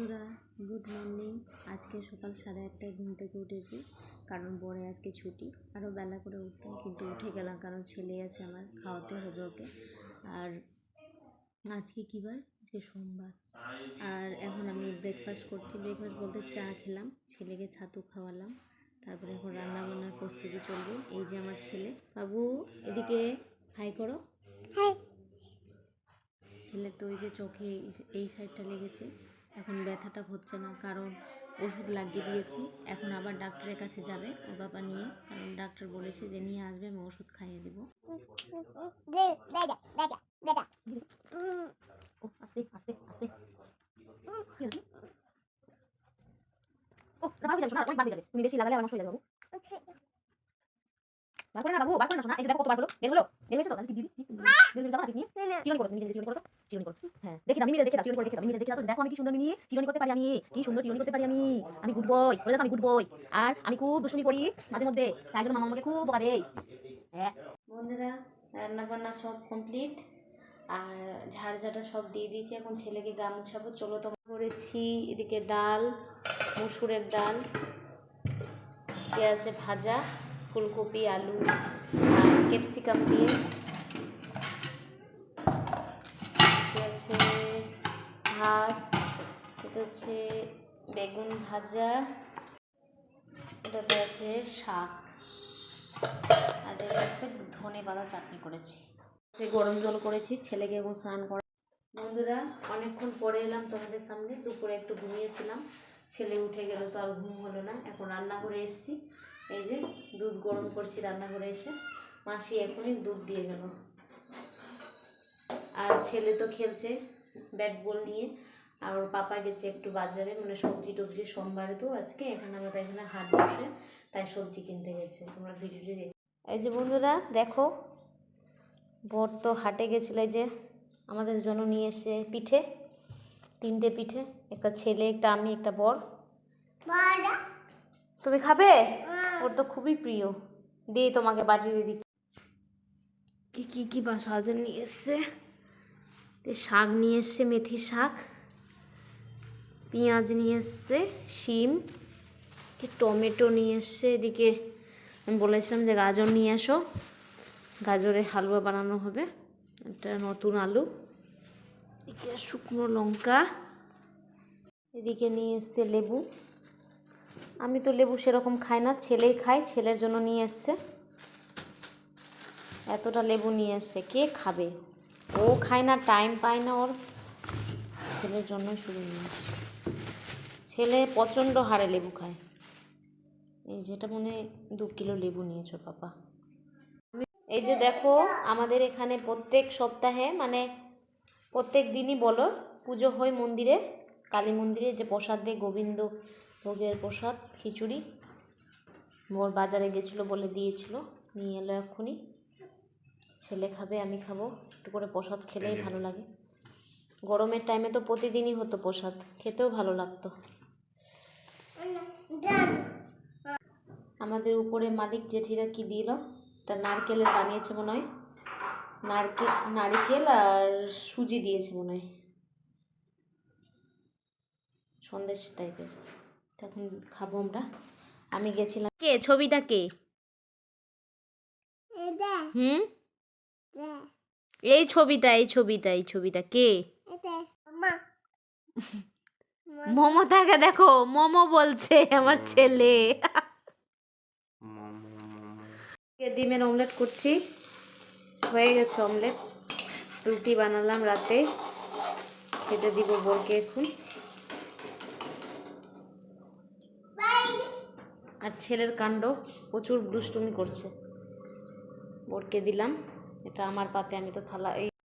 বন্ধুরা good morning আজকে সকাল সাড়ে আটটায় ঘুম থেকে উঠেছি কারণ বরে আজকে ছুটি। আরও বেলা করে উঠতাম কিন্তু উঠে গেলাম কারণ ছেলে আছে আমার খাওয়াতে হবে ওকে। আর আজকে কী বার? আজকে সোমবার। আর এখন আমি ব্রেকফাস্ট করছি ব্রেকফাস্ট বলতে চা খেলাম ছেলেকে ছাতু খাওয়ালাম তারপরে এখন রান্না বান্নার প্রস্তুতি চলবে। এই যে আমার ছেলে। বাবু এদিকে হাই করো। ছেলের তো ওই যে চোখে এই- এই সাইডটা লেগেছে। এখন ব্যথাটা হচ্ছে না, কারণ ওষুধ লাগিয়ে দিয়েছি। এখন আবার ডাক্তারের কাছে যাবে ওর বাবা নিয়ে, কারণ ডাক্তার বলেছে যে নিয়ে আসবে, আমি ওষুধ খাইয়ে দেবো। ও বার যাবে তুমি বেশি লাগালে আমার নষ্ট হয়ে যাবে বাবু। বার করে না বাবু বার করে না শোনা এই দেখো কত বার হলো? বের হলো? বের হয়েছে তো? তাহলে দিদি? বের হয়ে যাব না ঠিক নিয়ে চিরনি করো তুমি নিজে চিরনি করো তো চিরনি করো। হ্যাঁ দেখে দাও মিমিরে দেখে চিরনি করে দেখে দাও মিমিরে দেখে তো দেখো আমি কি সুন্দর মিমি চিরনি করতে পারি আমি। কি সুন্দর চিরনি করতে পারি আমি। আমি গুড বয় বলে আমি গুড বয় আর আমি খুব দুষ্টুমি করি মাঝে মধ্যে। তাই জন্য মামা আমাকে খুব বোকা দেয়। হ্যাঁ। বন্ধুরা রান্না বান্না সব কমপ্লিট আর ঝাড়ঝাটা সব দিয়ে দিয়েছি। এখন ছেলেকে গা মুছাবো চলো তো করেছি এদিকে ডাল মুসুরের ডাল আছে ভাজা। ফুলকপি, আলু, আর ক্যাপসিকাম দিয়ে। আছে? ভাত, এটা হচ্ছে বেগুন ভাজা, এটাতে আছে শাক, আর এটা হচ্ছে ধনে পাতা চাটনি করেছি। সে গরম জল করেছি, ছেলেকে এখন স্নান করা বন্ধুরা, অনেকক্ষণ পরে এলাম তোমাদের সামনে, দুপুরে একটু ঘুমিয়েছিলাম। ছেলে উঠে গেল তো আর ঘুম হলো না, এখন রান্না করে এসেছি। এই যে দুধ গরম করছি রান্নাঘরে এসে মাসি এখনই দুধ দিয়ে গেল। আর ছেলে তো খেলছে ব্যাট বল নিয়ে আর ওর পাপা গেছে একটু বাজারে মানে সবজি টবজি সোমবারে তো আজকে এখানে আমাদের এখানে হাট বসে তাই সবজি কিনতে গেছে তোমরা ভিডিওটি দেখ। এই যে বন্ধুরা দেখো বর তো হাটে গেছিল এই যে আমাদের জন্য নিয়ে এসে পিঠে তিনটে পিঠে একটা ছেলে একটা আমি একটা বর। তুমি খাবে? ওর তো খুবই প্রিয়। দিয়ে তোমাকে দিয়ে দিচ্ছি। কি কি কি বা সাজে নিয়ে এসছে? শাক নিয়ে এসছে, মেথি শাক। পেঁয়াজ নিয়ে এসছে, শিম। টমেটো নিয়ে এসছে, এদিকে আমি বলেছিলাম যে গাজর নিয়ে এসো। গাজরের হালুয়া বানানো হবে। এটা নতুন আলু। এদিকে শুকনো লঙ্কা। এদিকে নিয়ে এসছে লেবু। আমি তো লেবু সেরকম খাই না, ছেলেই খায়, ছেলের জন্য নিয়ে এসছে। এতটা লেবু নিয়ে এসছে, কে খাবে? ও খায় না টাইম পায় না ওর। ছেলের জন্যই শুরু নিয়ে এসছে। ছেলে প্রচণ্ড হারে লেবু খায়। এই যেটা মনে দু কিলো লেবু নিয়েছো পাপা। এই যে দেখো, আমাদের এখানে প্রত্যেক সপ্তাহে মানে প্রত্যেক দিনই বলো, পুজো হয় মন্দিরে, কালী মন্দিরে, যে প্রসাদ দেয় গোবিন্দ ভোগের প্রসাদ খিচুড়ি। মোর বাজারে গেছিল বলে দিয়েছিল নিয়ে এলো এক্ষুনি। ছেলে খাবে আমি খাব। একটু করে প্রসাদ খেলেই ভালো লাগে। গরমের টাইমে তো প্রতিদিনই হতো প্রসাদ খেতেও ভালো লাগতো। আমাদের উপরে মালিক জেঠিরা কি দিল? এটা নারকেলের বানিয়েছে মনে হয়। নারকেল নারকেল আর সুজি দিয়েছে মনে হয়। সন্দেশ টাইপের। এখন খাব আমরা। আমি গেছিলাম। কে? ছবিটা কে? হুম? এই ছবিটা এই ছবিটা এই ছবিটা কে? মমতাকে দেখো মোমো বলছে আমার ছেলে। ডিমের অমলেট করছি। হয়ে গেছে অমলেট। রুটি বানালাম রাতে। খেতে দিব বরকে এখন। আর ছেলের কাণ্ড প্রচুর দুষ্টুমি করছে। বরকে দিলাম। এটা আমার পাতে, আমি তো থালা, এই